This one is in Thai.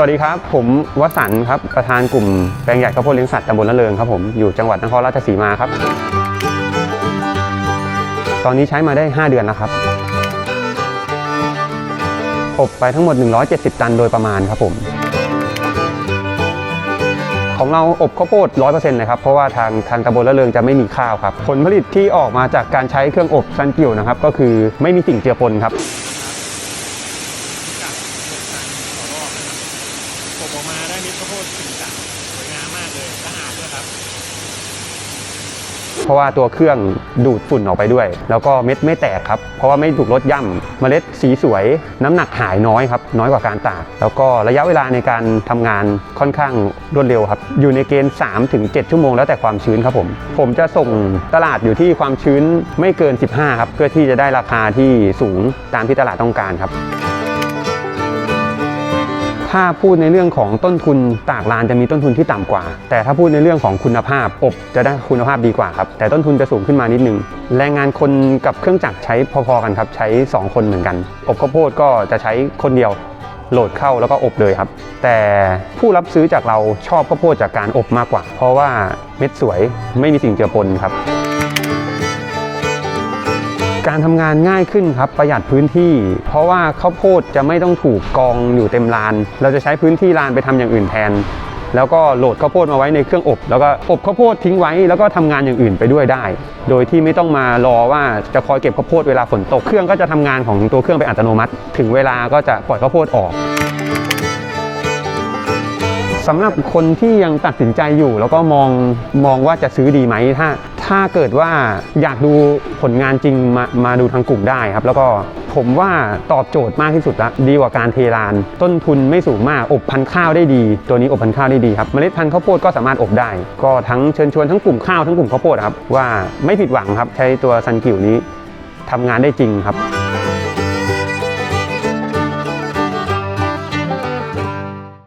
วัสดีครับ ผมวสันครับประธานกลุ่มแปลงใหญ่ข้าวโพดเลี้ยงสัตว์ตำบลละเริงครับผมอยู่จังหวัดนครราชสีมาครับ ตอนนี้ใช้มาได้ 5 เดือนแล้วครับอบไปทั้งหมด 170 ตันโดยประมาณครับผม ของเราอบข้าวโพด 100%เลยครับ เพราะว่าทางทางตำบลละเริงจะไม่มีข้าวครับ ผลผลิตที่ออกมาจากการใช้เครื่องอบซันกิวนะครับ ก็คือไม่มีสิ่งเจือปนครับรอบนะครับผม ออกมาได้เม็ดข้าวโพดสีสันสวยงามมากเลยสะอาดด้วยครับ เพราะว่าตัวเครื่องดูดฝุ่นออกไปด้วย แล้วก็เม็ดไม่แตกครับ เพราะว่าไม่ถูกรดย่ำเมล็ดสีสวย น้ำหนักหายน้อยครับ น้อยกว่าการตาก แล้วก็ระยะเวลาในการทำงานค่อนข้างรวดเร็วครับ อยู่ในเกณฑ์ 3-7 ชั่วโมงแล้วแต่ความชื้นครับผม ผมจะส่งตลาดอยู่ที่ความชื้นไม่เกิน 15 ครับ เพื่อที่จะได้ราคาที่สูงตามที่ตลาดต้องการครับ ถ้าพูดในเรื่องของต้นทุนตากลานจะมีต้นทุนที่ต่ำกว่า แต่ถ้าพูดในเรื่องของคุณภาพอบจะได้คุณภาพดีกว่าครับ แต่ต้นทุนจะสูงขึ้นมานิดนึง แรงงานคนกับเครื่องจักรใช้พอๆกันครับ ใช้ 2 คนเหมือนกัน อบข้าวโพดก็จะใช้คนเดียวโหลดเข้าแล้วก็อบเลยครับ แต่ผู้รับซื้อจากเราชอบข้าวโพดจากการอบมากกว่า เพราะว่าเม็ดสวยไม่มีสิ่งเจือปนครับ การทำงานง่ายขึ้นครับประหยัดพื้นที่ เพราะว่าข้าวโพดจะไม่ต้องถูกกองอยู่เต็มลาน เราจะใช้พื้นที่ลานไปทำอย่างอื่นแทน แล้วก็โหลดข้าวโพดมาไว้ในเครื่องอบ แล้วก็อบข้าวโพดทิ้งไว้ แล้วก็ทำงานอย่างอื่นไปด้วยได้ โดยที่ไม่ต้องมารอว่าจะคอยเก็บข้าวโพดเวลาฝนตกเครื่องก็จะทำงานของตัวเครื่องเป็นอัตโนมัติ ถึงเวลาก็จะปล่อยข้าวโพดออกสำหรับคนที่ยังตัดสินใจอยู่ แล้วก็มองมองว่าจะซื้อดีไหมถ้า ถ้าเกิดว่าอยากดูผลงานจริงมามาดูทางกลุ่มได้ครับ แล้วก็ผมว่าตอบโจทย์มากที่สุดละดีกว่าการเทราน ต้นทุนไม่สูงมากอบพันธุ์ข้าวได้ดี ตัวนี้อบพันธุ์ข้าวได้ดีครับเมล็ดพันธุ์ข้าวโพดก็สามารถอบได้ ก็ทั้งเชิญชวนทั้งกลุ่มข้าวทั้งกลุ่มข้าวโพดครับว่าไม่ผิดหวังครับใช้ตัวซันกิวนี้ทำงานได้จริงครับ